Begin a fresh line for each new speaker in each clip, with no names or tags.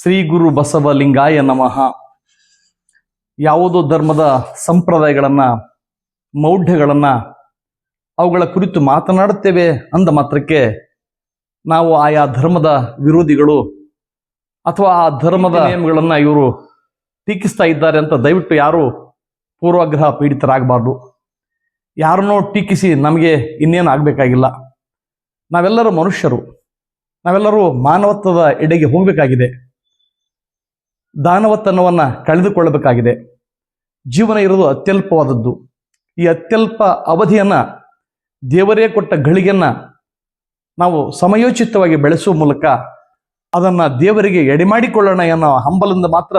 ಶ್ರೀ ಗುರು ಬಸವಲಿಂಗಾಯ ನಮಃ. ಯಾವುದೋ ಧರ್ಮದ ಸಂಪ್ರದಾಯಗಳನ್ನ ಮೌಢ್ಯಗಳನ್ನ ಅವುಗಳ ಕುರಿತು ಮಾತನಾಡುತ್ತೇವೆ ಅಂದ ಮಾತ್ರಕ್ಕೆ ನಾವು ಆಯಾ ಧರ್ಮದ ವಿರೋಧಿಗಳು ಅಥವಾ ಆ ಧರ್ಮದ ನಿಯಮಗಳನ್ನ ಇವರು ಟೀಕಿಸ್ತಾ ಇದ್ದಾರೆ ಅಂತ ದಯವಿಟ್ಟು ಯಾರು ಪೂರ್ವಾಗ್ರಹ ಪೀಡಿತರಾಗಬಾರ್ದು. ಯಾರನ್ನೋ ಟೀಕಿಸಿ ನಮಗೆ ಇನ್ನೇನು ಆಗಬೇಕಾಗಿಲ್ಲ. ನಾವೆಲ್ಲರೂ ಮನುಷ್ಯರು. ನಾವೆಲ್ಲರೂ ಮಾನವತ್ವದ ಎಡೆಗೆ ಹೋಗಬೇಕಾಗಿದೆ. ದಾನವತನವನ್ನು ಕಳೆದುಕೊಳ್ಳಬೇಕಾಗಿದೆ. ಜೀವನ ಇರೋದು ಅತ್ಯಲ್ಪವಾದದ್ದು. ಈ ಅತ್ಯಲ್ಪ ಅವಧಿಯನ್ನ ದೇವರೇ ಕೊಟ್ಟ ಗಳಿಗೆಯನ್ನು ನಾವು ಸಮಯೋಚಿತವಾಗಿ ಬೆಳೆಸುವ ಮೂಲಕ ಅದನ್ನ ದೇವರಿಗೆ ಎಡೆಮಾಡಿಕೊಳ್ಳೋಣ ಅನ್ನೋ ಹಂಬಲದಿಂದ ಮಾತ್ರ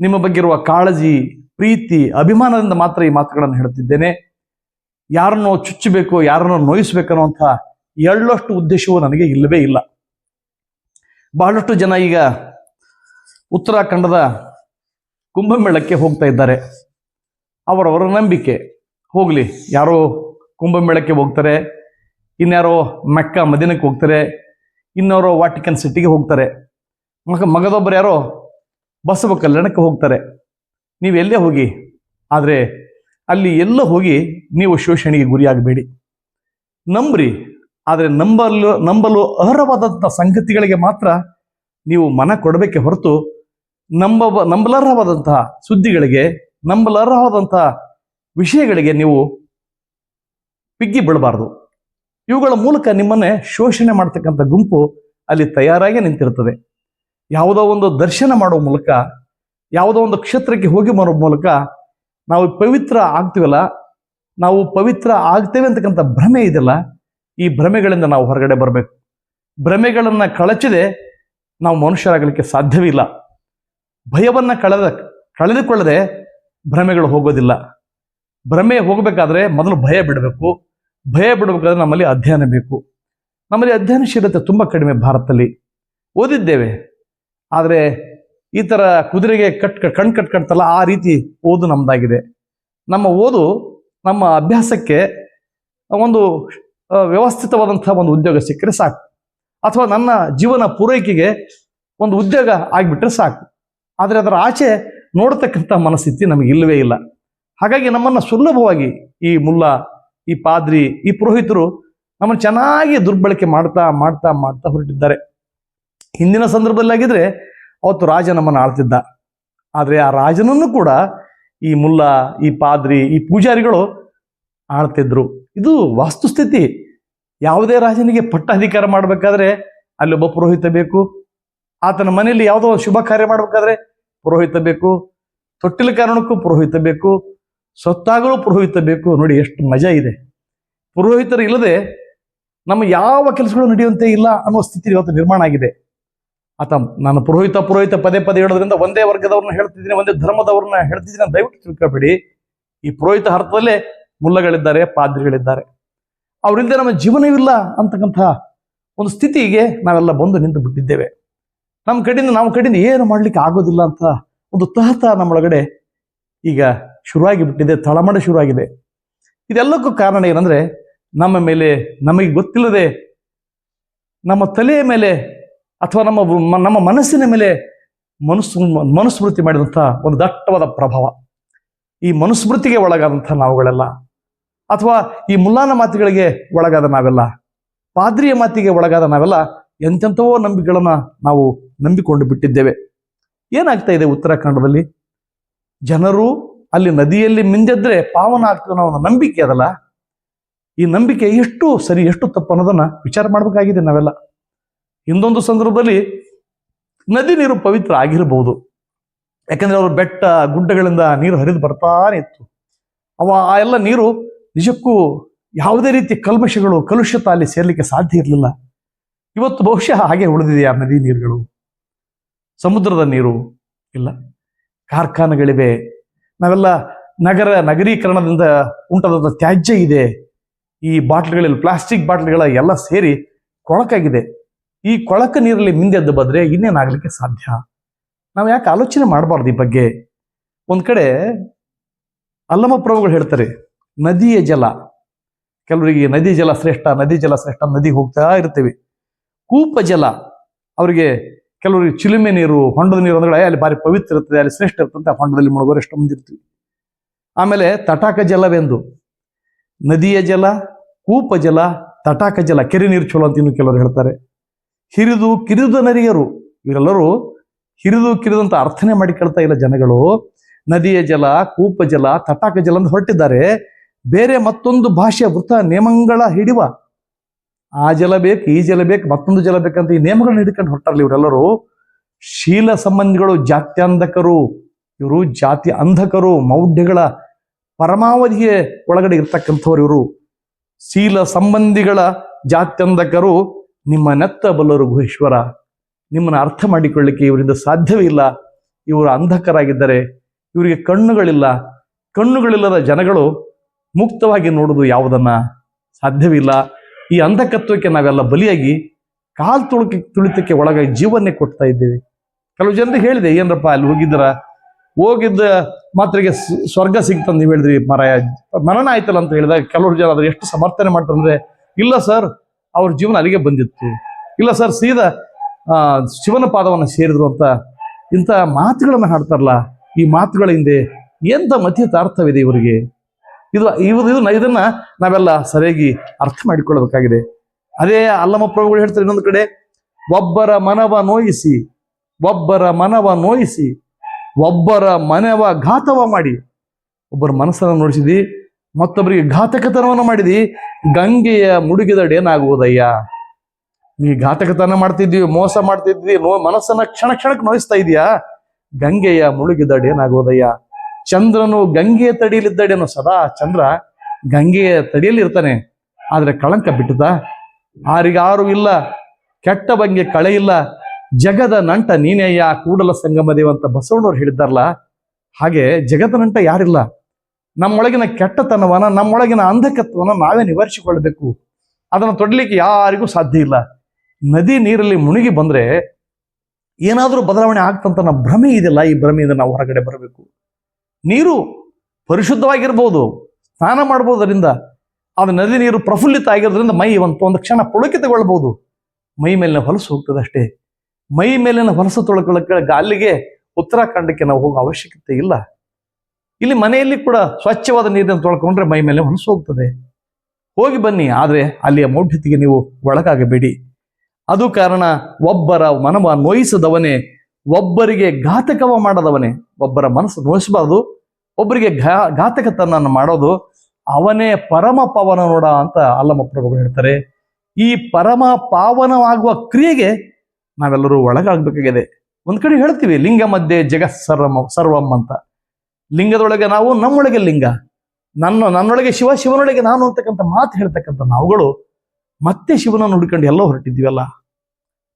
ನಿಮ್ಮ ಬಗ್ಗೆ ಇರುವ ಕಾಳಜಿ, ಪ್ರೀತಿ, ಅಭಿಮಾನದಿಂದ ಮಾತ್ರ ಈ ಮಾತುಗಳನ್ನು ಹೇಳುತ್ತಿದ್ದೇನೆ. ಯಾರನ್ನೋ ಚುಚ್ಚಬೇಕು, ಯಾರನ್ನೋ ನೋಯಿಸ್ಬೇಕನ್ನುವಂಥ ಎಳ್ಳಷ್ಟು ಉದ್ದೇಶವು ನನಗೆ ಇಲ್ಲವೇ ಇಲ್ಲ. ಬಹಳಷ್ಟು ಜನ ಈಗ ಉತ್ತರಾಖಂಡದ ಕುಂಭಮೇಳಕ್ಕೆ ಹೋಗ್ತಾ ಇದ್ದಾರೆ. ಅವರವರ ನಂಬಿಕೆ. ಹೋಗಲಿ, ಯಾರೋ ಕುಂಭಮೇಳಕ್ಕೆ ಹೋಗ್ತಾರೆ, ಇನ್ಯಾರೋ ಮೆಕ್ಕ ಮದಿನಕ್ಕೆ ಹೋಗ್ತಾರೆ, ಇನ್ನೋರೋ ವಾಟಿಕನ್ ಸಿಟಿಗೆ ಹೋಗ್ತಾರೆ. ಮಗ, ಮಗದೊಬ್ಬರು ಯಾರೋ ಬಸವ ಕಲ್ಯಾಣಕ್ಕೆ ಹೋಗ್ತಾರೆ. ನೀವು ಎಲ್ಲೇ ಹೋಗಿ, ಆದರೆ ಅಲ್ಲಿ ಎಲ್ಲ ಹೋಗಿ ನೀವು ಶೋಷಣೆಗೆ ಗುರಿಯಾಗಬೇಡಿ. ನಂಬ್ರಿ. ಆದರೆ ನಂಬಲು ನಂಬಲು ಅರ್ಹವಾದಂಥ ಸಂಗತಿಗಳಿಗೆ ಮಾತ್ರ ನೀವು ಮನ ಕೊಡಬೇಕೆ ಹೊರತು ನಂಬ, ನಂಬಲರ್ಹವಾದಂತಹ ಸುದ್ದಿಗಳಿಗೆ ನಂಬಲರ್ಹವಾದಂತಹ ವಿಷಯಗಳಿಗೆ ನೀವು ಪಿಗ್ಗಿ ಬಿಡಬಾರ್ದು ಇವುಗಳ ಮೂಲಕ ನಿಮ್ಮನ್ನೇ ಶೋಷಣೆ ಮಾಡ್ತಕ್ಕಂಥ ಗುಂಪು ಅಲ್ಲಿ ತಯಾರಾಗಿ ನಿಂತಿರ್ತದೆ ಯಾವುದೋ ಒಂದು ದರ್ಶನ ಮಾಡುವ ಮೂಲಕ, ಯಾವುದೋ ಒಂದು ಕ್ಷೇತ್ರಕ್ಕೆ ಹೋಗಿ ಬರೋ ಮೂಲಕ ನಾವು ಪವಿತ್ರ ಆಗ್ತೀವಲ್ಲ, ನಾವು ಪವಿತ್ರ ಆಗ್ತೇವೆ ಅಂತಕ್ಕಂಥ ಭ್ರಮೆ ಇದೆಯಲ್ಲ ಈ ಭ್ರಮೆಗಳಿಂದ ನಾವು ಹೊರಗಡೆ ಬರಬೇಕು. ಭ್ರಮೆಗಳನ್ನು ಕಳಚದೆ ನಾವು ಮನುಷ್ಯರಾಗಲಿಕ್ಕೆ ಸಾಧ್ಯವಿಲ್ಲ ಭಯವನ್ನು ಕಳೆದ, ಕಳೆದುಕೊಳ್ಳದೆ ಭ್ರಮೆಗಳು ಹೋಗೋದಿಲ್ಲ. ಭ್ರಮೆ ಹೋಗಬೇಕಾದ್ರೆ ಮೊದಲು ಭಯ ಬಿಡಬೇಕು. ಭಯ ಬಿಡಬೇಕಾದ್ರೆ ನಮ್ಮಲ್ಲಿ ಅಧ್ಯಯನ ಬೇಕು. ನಮ್ಮಲ್ಲಿ ಅಧ್ಯಯನಶೀಲತೆ ತುಂಬ ಕಡಿಮೆ ಭಾರತದಲ್ಲಿ. ಓದಿದ್ದೇವೆ. ಆದರೆ ಈ ಥರ ಕುದುರೆಗೆ ಕಟ್, ಕಣ್ ಕಟ್ ಕಟ್ತಲ್ಲ ಆ ರೀತಿ ಓದು ನಮ್ಮದಾಗಿದೆ ನಮ್ಮ ಓದು ನಮ್ಮ ಅಭ್ಯಾಸಕ್ಕೆ ಒಂದು ಆ, ವ್ಯವಸ್ಥಿತವಾದಂಥ ಒಂದು ಉದ್ಯೋಗ ಸಿಕ್ಕರೆ ಸಾಕು. ಅಥವಾ ನನ್ನ ಜೀವನ ಪೂರೈಕೆಗೆ ಒಂದು ಉದ್ಯೋಗ ಆಗಿಬಿಟ್ರೆ ಸಾಕು. ಆದರೆ ಅದರ ಆಚೆ ನೋಡತಕ್ಕಂಥ ಮನಸ್ಥಿತಿ ನಮಗೆ ಇಲ್ಲವೇ ಇಲ್ಲ. ಹಾಗಾಗಿ ನಮ್ಮನ್ನು ಸುಲಭವಾಗಿ ಈ ಮುಲ್ಲ ಈ ಪಾದ್ರಿ ಈ ಪುರೋಹಿತರು ನಮ್ಮನ್ನು ಚೆನ್ನಾಗಿ ದುರ್ಬಳಕೆ ಮಾಡ್ತಾ ಮಾಡ್ತಾ ಮಾಡ್ತಾ ಹೊರಟಿದ್ದಾರೆ. ಹಿಂದಿನ ಸಂದರ್ಭದಲ್ಲಿ ಆಗಿದ್ರೆ ಅವತ್ತು ರಾಜ ನಮ್ಮನ್ನು ಆಳ್ತಿದ್ದ. ಆದರೆ ಆ ರಾಜನನ್ನು ಕೂಡ ಈ ಮುಲ್ಲ ಈ ಪಾದ್ರಿ ಈ ಪೂಜಾರಿಗಳು ಆಳ್ತಿದ್ರು. ಇದು ವಾಸ್ತುಸ್ಥಿತಿ. ಯಾವುದೇ ರಾಜನಿಗೆ ಪಟ್ಟಾಧಿಕಾರ ಮಾಡಬೇಕಾದ್ರೆ ಅಲ್ಲಿ ಒಬ್ಬ ಪುರೋಹಿತ ಬೇಕು. ಆತನ ಮನೆಯಲ್ಲಿ ಯಾವುದೋ ಶುಭ ಕಾರ್ಯ ಮಾಡಬೇಕಾದ್ರೆ ಪುರೋಹಿತ ಬೇಕು. ತೊಟ್ಟಿಲ ಕಾರಣಕ್ಕೂ ಪುರೋಹಿತ ಬೇಕು. ಸೊತ್ತಾಗಲೂ ಪುರೋಹಿತ ಬೇಕು. ನೋಡಿ ಎಷ್ಟು ಮಜಾ ಇದೆ. ಪುರೋಹಿತರು ಇಲ್ಲದೆ ನಮ್ಮ ಯಾವ ಕೆಲಸಗಳು ನಡೆಯುವಂತೆ ಇಲ್ಲ ಅನ್ನೋ ಸ್ಥಿತಿ ಇವತ್ತು ನಿರ್ಮಾಣ ಆಗಿದೆ. ಆತ ನಾನು ಪುರೋಹಿತ ಪುರೋಹಿತ ಪದೇ ಪದೇ ಹೇಳೋದ್ರಿಂದ ಒಂದೇ ವರ್ಗದವ್ರನ್ನ ಹೇಳ್ತಿದ್ದೀನಿ, ಒಂದೇ ಧರ್ಮದವ್ರನ್ನ ಹೇಳ್ತಿದ್ದೀನಿ ದಯವಿಟ್ಟು ತಿಳ್ಕೊಬೇಡಿ. ಈ ಪುರೋಹಿತ ಅರ್ಥದಲ್ಲೇ ಮುಲ್ಲಗಳಿದ್ದಾರೆ, ಪಾದ್ರಿಗಳಿದ್ದಾರೆ. ಅವರಿಲ್ಲದೆ ನಮ್ಮ ಜೀವನವಿಲ್ಲ ಅಂತಕ್ಕಂಥ ಒಂದು ಸ್ಥಿತಿಗೆ ನಾವೆಲ್ಲ ಬಂದು ನಿಂತು ಬಿಟ್ಟಿದ್ದೇವೆ. ನಮ್ಮ ಕಡೆಯಿಂದ ನಮ್ಮ ಕಡೆಯಿಂದ ಏನು ಮಾಡ್ಲಿಕ್ಕೆ ಆಗೋದಿಲ್ಲ ಅಂತ ಒಂದು ತಹತ ನಮ್ಮೊಳಗಡೆ ಈಗ ಶುರುವಾಗಿ ಬಿಟ್ಟಿದೆ, ತಳಮಳ ಶುರುವಾಗಿದೆ. ಇದೆಲ್ಲಕ್ಕೂ ಕಾರಣ ಏನಂದ್ರೆ ನಮ್ಮ ಮೇಲೆ ನಮಗೆ ಗೊತ್ತಿಲ್ಲದೆ ನಮ್ಮ ತಲೆಯ ಮೇಲೆ ಅಥವಾ ನಮ್ಮ ನಮ್ಮ ಮನಸ್ಸಿನ ಮೇಲೆ ಮನಸ್ಸು ಮನುಸ್ಮೃತಿ ಮಾಡಿದಂಥ ಒಂದು ದಟ್ಟವಾದ ಪ್ರಭಾವ. ಈ ಮನುಸ್ಮೃತಿಗೆ ಒಳಗಾದಂಥ ನಾವುಗಳೆಲ್ಲ ಅಥವಾ ಈ ಮುಲ್ಲಾನ ಮಾತುಗಳಿಗೆ ಒಳಗಾದ ನಾವೆಲ್ಲ, ಪಾದ್ರಿಯ ಮಾತಿಗೆ ಒಳಗಾದ ನಾವೆಲ್ಲ ಎಂತೆಂಥವೋ ನಂಬಿಕೆಗಳನ್ನ ನಾವು ನಂಬಿಕೊಂಡು ಬಿಟ್ಟಿದ್ದೇವೆ. ಏನಾಗ್ತಾ ಇದೆ ಉತ್ತರಾಖಂಡದಲ್ಲಿ? ಜನರು ಅಲ್ಲಿ ನದಿಯಲ್ಲಿ ಮಿಂದೆದ್ರೆ ಪಾವನ ಆಗ್ತದೆ ಅನ್ನೋ ಒಂದು ನಂಬಿಕೆ ಅದಲ್ಲ. ಈ ನಂಬಿಕೆ ಎಷ್ಟು ಸರಿ, ಎಷ್ಟು ತಪ್ಪು ಅನ್ನೋದನ್ನ ವಿಚಾರ ಮಾಡಬೇಕಾಗಿದೆ ನಾವೆಲ್ಲ. ಇನ್ನೊಂದು ಸಂದರ್ಭದಲ್ಲಿ ನದಿ ನೀರು ಪವಿತ್ರ ಆಗಿರಬಹುದು ಯಾಕಂದ್ರೆ ಅವರು ಬೆಟ್ಟ, ಗುಡ್ಡಗಳಿಂದ ನೀರು ಹರಿದು ಬರ್ತಾನೆ ಇತ್ತು. ಅವ ಆ ಎಲ್ಲ ನೀರು ನಿಜಕ್ಕೂ ಯಾವುದೇ ರೀತಿ ಕಲ್ಮಶಗಳು ಕಲುಷಿತ ಅಲ್ಲಿ ಸೇರ್ಲಿಕ್ಕೆ ಸಾಧ್ಯ ಇರಲಿಲ್ಲ. ಇವತ್ತು ಬಹುಶಃ ಹಾಗೆ ಉಳಿದಿದೆ ಆ ನದಿ ನೀರುಗಳು? ಸಮುದ್ರದ ನೀರು ಇಲ್ಲ. ಕಾರ್ಖಾನೆಗಳಿವೆ. ನಾವೆಲ್ಲ ನಗರ ನಗರೀಕರಣದಿಂದ ಉಂಟಾದ ತ್ಯಾಜ್ಯ ಇದೆ. ಈ ಬಾಟ್ಲ್ಗಳಲ್ಲಿ, ಪ್ಲಾಸ್ಟಿಕ್ ಬಾಟ್ಲ್ಗಳ ಎಲ್ಲ ಸೇರಿ ಕೊಳಕಾಗಿದೆ. ಈ ಕೊಳಕ ನೀರಲ್ಲಿ ಮಿಂದೆದ್ದು ಬಂದ್ರೆ ಇನ್ನೇನಾಗಲಿಕ್ಕೆ ಸಾಧ್ಯ? ನಾವು ಯಾಕೆ ಆಲೋಚನೆ ಮಾಡಬಾರ್ದು ಈ ಬಗ್ಗೆ? ಒಂದು ಕಡೆ ಅಲ್ಲಮ ಪ್ರಭುಗಳು ಹೇಳ್ತಾರೆ ನದಿಯ ಜಲ. ಕೆಲವರಿಗೆ ನದಿ ಜಲ ಶ್ರೇಷ್ಠ, ನದಿ ಜಲ ಶ್ರೇಷ್ಠ, ನದಿ ಹೋಗ್ತಾ ಇರ್ತೇವೆ. ಕೂಪ ಜಲ, ಅವರಿಗೆ ಕೆಲವರಿಗೆ ಚಿಲುಮೆ ನೀರು, ಹೊಂಡದ ನೀರು ಅಂದ್ರೆ ಅಲ್ಲಿ ಭಾರಿ ಪವಿತ್ರ ಇರ್ತದೆ, ಅಲ್ಲಿ ಶ್ರೇಷ್ಠ ಇರ್ತದೆ ಹೊಂಡದಲ್ಲಿ ಮುಳುಗೋರು ಎಷ್ಟು ಮುಂದಿರ್ತೀವಿ ಆಮೇಲೆ ತಟಾಕ ಜಲವೆಂದು. ನದಿಯ ಜಲ, ಕೂಪ ಜಲ, ತಟಾಕ ಜಲ, ಕೆರೆ ನೀರು ಚಲೋ ಅಂತ ಇನ್ನು ಕೆಲವರು ಹೇಳ್ತಾರೆ. ಹಿರಿದು ಕಿರಿದ ನರಿಯರು, ಇವರೆಲ್ಲರೂ ಹಿರಿದು ಕಿರಿದಂತ ಅರ್ಥನೆ ಮಾಡಿ ಕೇಳ್ತಾ ಇಲ್ಲ ಜನಗಳು. ನದಿಯ ಜಲ, ಕೂಪ ಜಲ, ತಟಾಕ ಜಲ ಅಂತ ಹೊರಟಿದ್ದಾರೆ. ಬೇರೆ ಮತ್ತೊಂದು ಭಾಷೆಯ ವೃತ ನಿಯಮಗಳ ಹಿಡಿವ, ಆ ಜಲ ಬೇಕು, ಈ ಜಲ ಬೇಕು, ಮತ್ತೊಂದು ಜಲ ಬೇಕಂತ ಈ ನೇಮಗಳನ್ನ ಹಿಡ್ಕೊಂಡು ಹೊರಟಾರಲ್ಲ ಇವರೆಲ್ಲರೂ. ಶೀಲ ಸಂಬಂಧಿಗಳು ಜಾತ್ಯಂಧಕರು ಇವರು ಜಾತಿ ಅಂಧಕರು, ಮೌಢ್ಯಗಳ ಪರಮಾವಧಿಯ ಒಳಗಡೆ ಇರ್ತಕ್ಕಂಥವ್ರು ಇವರು. ಶೀಲ ಸಂಬಂಧಿಗಳ ಜಾತ್ಯಂಧಕರು ನಿಮ್ಮ ನೆತ್ತ ಬಲ್ಲರು ಗುಹೇಶ್ವರ. ನಿಮ್ಮನ್ನು ಅರ್ಥ ಮಾಡಿಕೊಳ್ಳಿಕ್ಕೆ ಇವರಿಂದ ಸಾಧ್ಯವೇ ಇಲ್ಲ. ಇವರು ಅಂಧಕರಾಗಿದ್ದಾರೆ, ಇವರಿಗೆ ಕಣ್ಣುಗಳಿಲ್ಲ. ಕಣ್ಣುಗಳಿಲ್ಲದ ಜನಗಳು ಮುಕ್ತವಾಗಿ ನೋಡೋದು ಯಾವುದನ್ನ ಸಾಧ್ಯವಿಲ್ಲ. ಈ ಅಂಧಕತ್ವಕ್ಕೆ ನಾವೆಲ್ಲ ಬಲಿಯಾಗಿ ಕಾಲ್ ತುಳುಕಿ, ತುಳಿತಕ್ಕೆ ಒಳಗಾಗಿ ಜೀವನ್ನೇ ಕೊಡ್ತಾ ಇದ್ದೇವೆ. ಕೆಲವು ಜನರು ಹೇಳಿದೆ, ಏನರಪ್ಪ, ಅಲ್ಲಿ ಹೋಗಿದ್ದರ? ಹೋಗಿದ್ದ ಮಾತ್ರೆಗೆ ಸ್ವರ್ಗ ಸಿಗ್ತಂದು ನೀವು ಹೇಳಿದ್ರಿ ಮರಾಯ. ಮನನ ಆಯ್ತಲ್ಲ ಅಂತ ಹೇಳಿದಾಗ ಕೆಲವರು ಜನ ಅದ್ರ ಎಷ್ಟು ಸಮರ್ಥನೆ ಮಾಡ್ತಂದ್ರೆ ಇಲ್ಲ ಸರ್, ಅವ್ರ ಜೀವನ ಅಲ್ಲಿಗೆ ಬಂದಿತ್ತು. ಇಲ್ಲ ಸರ್, ಸೀದಾ ಶಿವನ ಪಾದವನ್ನು ಸೇರಿದ್ರು ಅಂತ ಇಂಥ ಮಾತುಗಳನ್ನು ಹಾಡ್ತಾರಲ್ಲ, ಈ ಮಾತುಗಳ ಹಿಂದೆ ಎಂತ ಮತೀತ ಅರ್ಥವಿದೆ ಇವರಿಗೆ? ಇದು ಇವ್ರು ಇದನ್ನ ಇದನ್ನ ನಾವೆಲ್ಲ ಸರಿಯಾಗಿ ಅರ್ಥ ಮಾಡಿಕೊಳ್ಳಬೇಕಾಗಿದೆ. ಅದೇ ಅಲ್ಲಮ್ಮ ಪ್ರಭುಗಳು ಹೇಳ್ತಾರೆ ಇನ್ನೊಂದು ಕಡೆ, ಒಬ್ಬರ ಮನವ ನೋಯಿಸಿ, ಒಬ್ಬರ ಮನವ ನೋಯಿಸಿ, ಒಬ್ಬರ ಮನವ ಘಾತವ ಮಾಡಿ. ಒಬ್ಬರ ಮನಸ್ಸನ್ನು ನೋಡಿಸಿದಿ, ಮತ್ತೊಬ್ಬರಿಗೆ ಘಾತಕತನವನ್ನು ಮಾಡಿದಿ, ಗಂಗೆಯ ಮುಳುಗಿದಡೇನಾಗುವುದಯ್ಯ ನೀ ಘಾತಕತನ ಮಾಡ್ತಿದ್ವಿ, ಮೋಸ ಮಾಡ್ತಿದ್ವಿ, ನೋ ಮನಸ್ಸನ್ನ ಕ್ಷಣ ಕ್ಷಣಕ್ಕೆ ನೋಯಿಸ್ತಾ ಇದೀಯಾ? ಗಂಗೆಯ ಮುಳುಗಿದಡೇನಾಗುವುದಯ್ಯ ಚಂದ್ರನು ಗಂಗೆಯ ತಡಿಯಲಿದ್ದಡೇನು ಸದಾ ಚಂದ್ರ ಗಂಗೆಯ ತಡಿಯಲ್ಲಿ ಇರ್ತಾನೆ. ಆದ್ರೆ ಕಳಂಕ ಬಿಟ್ಟದ. ಆರಿಗಾರು ಇಲ್ಲ. ಕೆಟ್ಟ ಬಂಗೆ ಕಳೆ ಇಲ್ಲ. ಜಗದ ನಂಟ ನೀನೆಯ ಕೂಡಲ ಸಂಗಮ ದೇವ ಅಂತ ಬಸವಣ್ಣವ್ರು ಹೇಳಿದ್ದಾರಲ್ಲ. ಹಾಗೆ ಜಗದ ನಂಟ ಯಾರಿಲ್ಲ. ನಮ್ಮೊಳಗಿನ ಕೆಟ್ಟತನವನ್ನ, ನಮ್ಮೊಳಗಿನ ಅಂಧಕತ್ವನ ನಾವೇ ನಿವಾರಿಸಿಕೊಳ್ಬೇಕು ಅದನ್ನು ತೊಡಲಿಕ್ಕೆ ಯಾರಿಗೂ ಸಾಧ್ಯ ಇಲ್ಲ. ನದಿ ನೀರಲ್ಲಿ ಮುಳುಗಿ ಬಂದ್ರೆ ಏನಾದರೂ ಬದಲಾವಣೆ ಆಗ್ತಂತ ನಮ್ಮ ಭ್ರಮೆ ಇದೆಯಲ್ಲ, ಈ ಭ್ರಮೆಯಿಂದ ನಾವು ಹೊರಗಡೆ ಬರಬೇಕು. ನೀರು ಪರಿಶುದ್ಧವಾಗಿರ್ಬೋದು, ಸ್ನಾನ ಮಾಡ್ಬೋದರಿಂದ ಅದು ನದಿ ನೀರು ಪ್ರಫುಲ್ಲಿತ ಆಗಿರೋದ್ರಿಂದ ಮೈ ಒಂದು ಒಂದು ಕ್ಷಣ ಪುಳಕಿತಗೊಳ್ಬಹುದು ಮೈ ಮೇಲಿನ ಹೊಲಸು ಹೋಗ್ತದೆ ಅಷ್ಟೇ ಮೈ ಮೇಲಿನ ಹೊಲಸು ತೊಳ್ಕೊಳ್ಳೋಕೆ ಗಾಲಿಗೆ ಉತ್ತರಾಖಂಡಕ್ಕೆ ನಾವು ಹೋಗೋ ಅವಶ್ಯಕತೆ ಇಲ್ಲ. ಇಲ್ಲಿ ಮನೆಯಲ್ಲಿ ಕೂಡ ಸ್ವಚ್ಛವಾದ ನೀರನ್ನು ತೊಳ್ಕೊಂಡ್ರೆ ಮೈ ಮೇಲೆ ಹೊಲಸು ಹೋಗ್ತದೆ. ಹೋಗಿ ಬನ್ನಿ, ಆದರೆ ಅಲ್ಲಿಯ ಮೌಢ್ಯತೆಗೆ ನೀವು ಒಳಗಾಗಬೇಡಿ. ಅದು ಕಾರಣ ಒಬ್ಬರ ಮನವ ನೋಯಿಸದವನೇ ಒಬ್ಬರಿಗೆ ಘಾತಕವ ಮಾಡದವನೇ, ಒಬ್ಬರ ಮನಸ್ಸು ನೋಯಿಸಬಾರ್ದು ಒಬ್ಬರಿಗೆ ಘಾ ಮಾಡೋದು ಅವನೇ ಪರಮ ಪವನ ನೋಡ ಅಂತ ಅಲ್ಲಮ್ಮ ಪ್ರಭುಗಳು ಹೇಳ್ತಾರೆ. ಈ ಪರಮ ಪಾವನವಾಗುವ ಕ್ರಿಯೆಗೆ ನಾವೆಲ್ಲರೂ ಒಳಗಾಗಬೇಕಾಗಿದೆ. ಒಂದ್ ಕಡೆ ಹೇಳ್ತೀವಿ, ಲಿಂಗ ಮಧ್ಯೆ ಜಗ ಸರ್ವಂ ಸರ್ವಂ ಅಂತ. ಲಿಂಗದೊಳಗೆ ನಾವು, ನಮ್ಮೊಳಗೆ ಲಿಂಗ. ನನ್ನ, ನನ್ನೊಳಗೆ ಶಿವ, ಶಿವನೊಳಗೆ ನಾನು ಅಂತಕ್ಕಂಥ ಮಾತು ಹೇಳ್ತಕ್ಕಂಥ ನಾವುಗಳು ಮತ್ತೆ ಶಿವನನ್ನು ಹುಡ್ಕೊಂಡು ಎಲ್ಲೋ ಹೊರಟಿದ್ದೀವಲ್ಲ.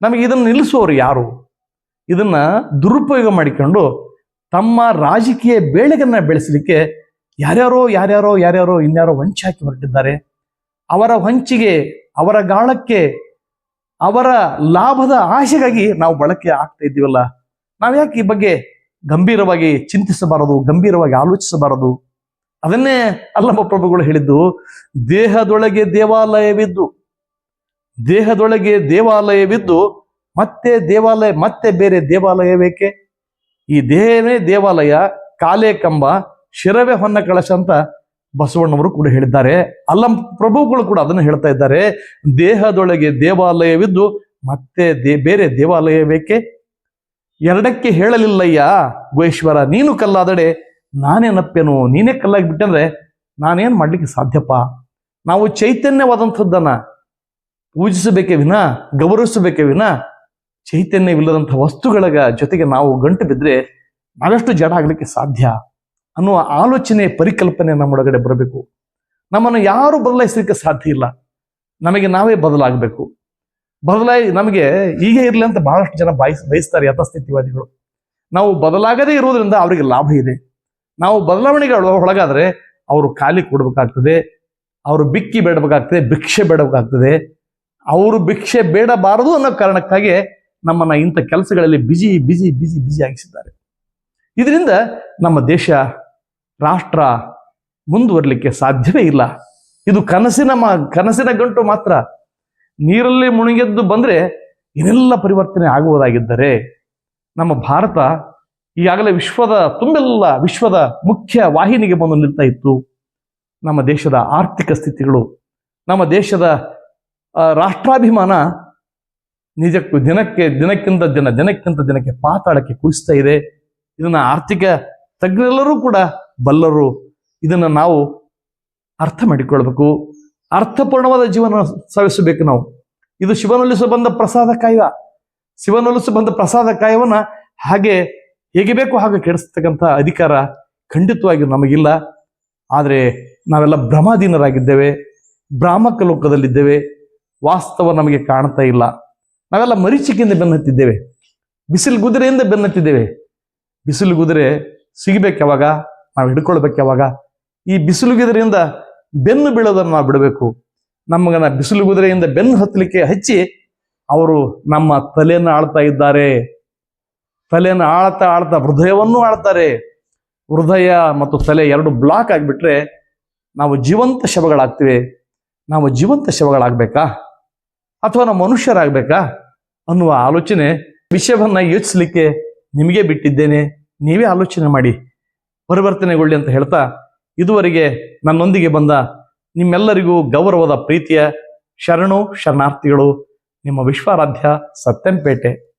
ನಮಗೆ ಇದನ್ನು ನಿಲ್ಲಿಸುವವರು ಯಾರು? ಇದನ್ನ ದುರುಪಯೋಗ ಮಾಡಿಕೊಂಡು ತಮ್ಮ ರಾಜಕೀಯ ಬೇಳೆಗನ್ನ ಬೆಳೆಸಲಿಕ್ಕೆ ಯಾರ್ಯಾರೋ ಯಾರ್ಯಾರೋ ಯಾರ್ಯಾರೋ, ಇನ್ಯಾರೋ ವಂಚ ಹಾಕಿ ಹೊರಟಿದ್ದಾರೆ. ಅವರ ವಂಚಿಗೆ ಅವರ ಗಾಳಕ್ಕೆ, ಅವರ ಲಾಭದ ಆಶೆಗಾಗಿ ನಾವು ಬಳಕೆ ಆಗ್ತಾ ಇದ್ದೀವಲ್ಲ. ನಾವು ಯಾಕೆ ಈ ಬಗ್ಗೆ ಗಂಭೀರವಾಗಿ ಚಿಂತಿಸಬಾರದು, ಗಂಭೀರವಾಗಿ ಆಲೋಚಿಸಬಾರದು? ಅದನ್ನೇ ಅಲ್ಲಮ್ಮ ಪ್ರಭುಗಳು ಹೇಳಿದ್ದು, ದೇಹದೊಳಗೆ ದೇವಾಲಯವಿದ್ದು ದೇಹದೊಳಗೆ ದೇವಾಲಯವಿದ್ದು ಮತ್ತೆ ದೇವಾಲಯ, ಮತ್ತೆ ಬೇರೆ ದೇವಾಲಯ ಬೇಕೆ? ಈ ದೇಹವೇ ದೇವಾಲಯ, ಕಾಲೇ ಕಂಬ, ಶಿರವೇ ಹೊನ್ನ ಕಳಶ ಅಂತ ಬಸವಣ್ಣವರು ಕೂಡ ಹೇಳಿದ್ದಾರೆ. ಅಲ್ಲಂ ಪ್ರಭುಗಳು ಕೂಡ ಅದನ್ನು ಹೇಳ್ತಾ ಇದ್ದಾರೆ. ದೇಹದೊಳಗೆ ದೇವಾಲಯವಿದ್ದು ಮತ್ತೆ ದೇ, ಬೇರೆ ದೇವಾಲಯ ಬೇಕೆ? ಎರಡಕ್ಕೆ ಹೇಳಲಿಲ್ಲಯ್ಯ ಗುಹೇಶ್ವರ, ನೀನು ಕಲ್ಲಾದಡೆ ನಾನೇನಪ್ಪೇನು ನೀನೇ ಕಲ್ಲಾಗಿ ಬಿಟ್ಟಂದ್ರೆ ನಾನೇನು ಮಾಡ್ಲಿಕ್ಕೆ ಸಾಧ್ಯಪ್ಪ? ನಾವು ಚೈತನ್ಯವಾದಂಥದ್ದನ್ನ ಪೂಜಿಸಬೇಕೇ ವಿನ? ಗೌರವಿಸಬೇಕೇ ವಿನ? ಚೈತನ್ಯವಿಲ್ಲದಂಥ ವಸ್ತುಗಳ ಜೊತೆಗೆ ನಾವು ಗಂಟು ಬಿದ್ದರೆ ಬಹಳಷ್ಟು ಜಡ ಆಗಲಿಕ್ಕೆ ಸಾಧ್ಯ ಅನ್ನುವ ಆಲೋಚನೆ, ಪರಿಕಲ್ಪನೆ ನಮ್ಮೊಳಗಡೆ ಬರಬೇಕು. ನಮ್ಮನ್ನು ಯಾರು ಬದಲಾಯಿಸಲಿಕ್ಕೆ ಸಾಧ್ಯ ಇಲ್ಲ. ನಮಗೆ ನಾವೇ ಬದಲಾಗಬೇಕು. ಬದಲಾಯಿ, ನಮಗೆ ಹೀಗೆ ಇರಲಿ ಅಂತ ಬಹಳಷ್ಟು ಜನ ಬಾಯಿಸ್, ಬಯಸ್ತಾರೆ ಯಥಾಸ್ಥಿತಿವಾದಿಗಳು. ನಾವು ಬದಲಾಗದೇ ಇರುವುದರಿಂದ ಅವರಿಗೆ ಲಾಭ ಇದೆ. ನಾವು ಬದಲಾವಣೆಗೆ ಒಳಗಾದರೆ ಒಳಗಾದ್ರೆ ಅವರು ಖಾಲಿ ಕೊಡಬೇಕಾಗ್ತದೆ, ಅವರು ಬಿಕ್ಕಿ ಬೇಡಬೇಕಾಗ್ತದೆ, ಭಿಕ್ಷೆ ಬೇಡಬೇಕಾಗ್ತದೆ. ಅವರು ಭಿಕ್ಷೆ ಬೇಡಬಾರದು ಅನ್ನೋ ಕಾರಣಕ್ಕಾಗಿ ನಮ್ಮನ್ನ ಇಂಥ ಕೆಲಸಗಳಲ್ಲಿ ಬಿಜಿ ಬಿಜಿ ಬಿಜಿ ಬಿಜಿ ಆಗಿಸಿದ್ದಾರೆ. ಇದರಿಂದ ನಮ್ಮ ದೇಶ, ರಾಷ್ಟ್ರ ಮುಂದುವರಲಿಕ್ಕೆ ಸಾಧ್ಯವೇ ಇಲ್ಲ. ಇದು ಕನಸಿನ ಮ, ಕನಸಿನ ಗಂಟು ಮಾತ್ರ. ನೀರಲ್ಲಿ ಮುಳುಗೆದ್ದು ಬಂದರೆ ಏನೆಲ್ಲ ಪರಿವರ್ತನೆ ಆಗುವುದಾಗಿದ್ದರೆ ನಮ್ಮ ಭಾರತ ಈಗಾಗಲೇ ವಿಶ್ವದ ತುಂಬೆಲ್ಲ, ವಿಶ್ವದ ಮುಖ್ಯ ವಾಹಿನಿಗೆ ಬಂದು ನಿಲ್ತಾ ಇತ್ತು. ನಮ್ಮ ದೇಶದ ಆರ್ಥಿಕ ಸ್ಥಿತಿಗಳು, ನಮ್ಮ ದೇಶದ ರಾಷ್ಟ್ರಾಭಿಮಾನ ನಿಜಕ್ಕೂ ದಿನಕ್ಕೆ, ದಿನಕ್ಕಿಂತ ದಿನ, ದಿನಕ್ಕಿಂತ ದಿನಕ್ಕೆ ಪಾತಾಳಕ್ಕೆ ಕುಸಿತಾ ಇದೆ. ಇದನ್ನ ಆರ್ಥಿಕ ತಜ್ಞರೆಲ್ಲರೂ ಕೂಡ ಬಲ್ಲರು. ಇದನ್ನ ನಾವು ಅರ್ಥ ಮಾಡಿಕೊಳ್ಬೇಕು. ಅರ್ಥಪೂರ್ಣವಾದ ಜೀವನ ಸವಿಸಬೇಕು ನಾವು. ಇದು ಶಿವನೊಲಿಸ ಬಂದ ಪ್ರಸಾದ ಕಾಯ ಶಿವನೊಲಿಸ ಬಂದ ಪ್ರಸಾದ ಕಾಯವನ್ನ ಹಾಗೆ ಹೇಗೆ ಬೇಕೋ ಹಾಗೆ ಕೆಡಿಸ್ತಕ್ಕಂಥ ಅಧಿಕಾರ ಖಂಡಿತವಾಗಿಯೂ ನಮಗಿಲ್ಲ. ಆದರೆ ನಾವೆಲ್ಲ ಭ್ರಮಾಧೀನರಾಗಿದ್ದೇವೆ ಭ್ರಾಮಕ ಲೋಕದಲ್ಲಿದ್ದೇವೆ. ವಾಸ್ತವ ನಮಗೆ ಕಾಣ್ತಾ ಇಲ್ಲ. ನಾವೆಲ್ಲ ಮರೀಚಿಕೆಯಿಂದ ಬೆನ್ನತ್ತಿದ್ದೇವೆ. ಬಿಸಿಲು ಗುದಿರೆಯಿಂದ ಬೆನ್ನತ್ತಿದ್ದೇವೆ. ಬಿಸಿಲು ಗುದರೆ ಸಿಗಬೇಕು ಯಾವಾಗ? ನಾವು ಹಿಡ್ಕೊಳ್ಬೇಕು ಯಾವಾಗ? ಈ ಬಿಸಿಲು ಗುದಿರೆಯಿಂದ ಬೆನ್ನು ಬೀಳೋದನ್ನು ನಾವು ಬಿಡಬೇಕು. ನಮಗನ ಬಿಸಿಲು ಕುದುರೆಯಿಂದ ಬೆನ್ನು ಹತ್ತಲಿಕ್ಕೆ ಹಚ್ಚಿ ಅವರು ನಮ್ಮ ತಲೆಯನ್ನು ಆಳ್ತಾ ಇದ್ದಾರೆ. ತಲೆಯನ್ನು ಆಳ್ತಾ ಆಳ್ತಾ ಹೃದಯವನ್ನು ಆಳ್ತಾರೆ. ಹೃದಯ ಮತ್ತು ತಲೆ ಎರಡು ಬ್ಲಾಕ್ ಆಗಿಬಿಟ್ರೆ ನಾವು ಜೀವಂತ ಶವಗಳಾಗ್ತಿವೆ. ನಾವು ಜೀವಂತ ಶವಗಳಾಗಬೇಕಾ? ಅಥವಾ ನಾವು ಮನುಷ್ಯರಾಗಬೇಕಾ? ಅನ್ನುವ ಆಲೋಚನೆ ವಿಷಯವನ್ನ ಯೋಚಿಸಲಿಕ್ಕೆ ನಿಮಗೆ ಬಿಟ್ಟಿದ್ದೇನೆ. ನೀವೇ ಆಲೋಚನೆ ಮಾಡಿ. ಪರಿವರ್ತನೆಗೊಳ್ಳಿ ಅಂತ ಹೇಳ್ತಾ ಇದುವರೆಗೆ ನನ್ನೊಂದಿಗೆ ಬಂದ ನಿಮ್ಮೆಲ್ಲರಿಗೂ ಗೌರವದ ಪ್ರೀತಿಯ ಶರಣು ಶರಣಾರ್ಥಿಗಳು ನಿಮ್ಮ ವಿಶ್ವಾರಾಧ್ಯ ಸತ್ಯಂಪೇಟೆ.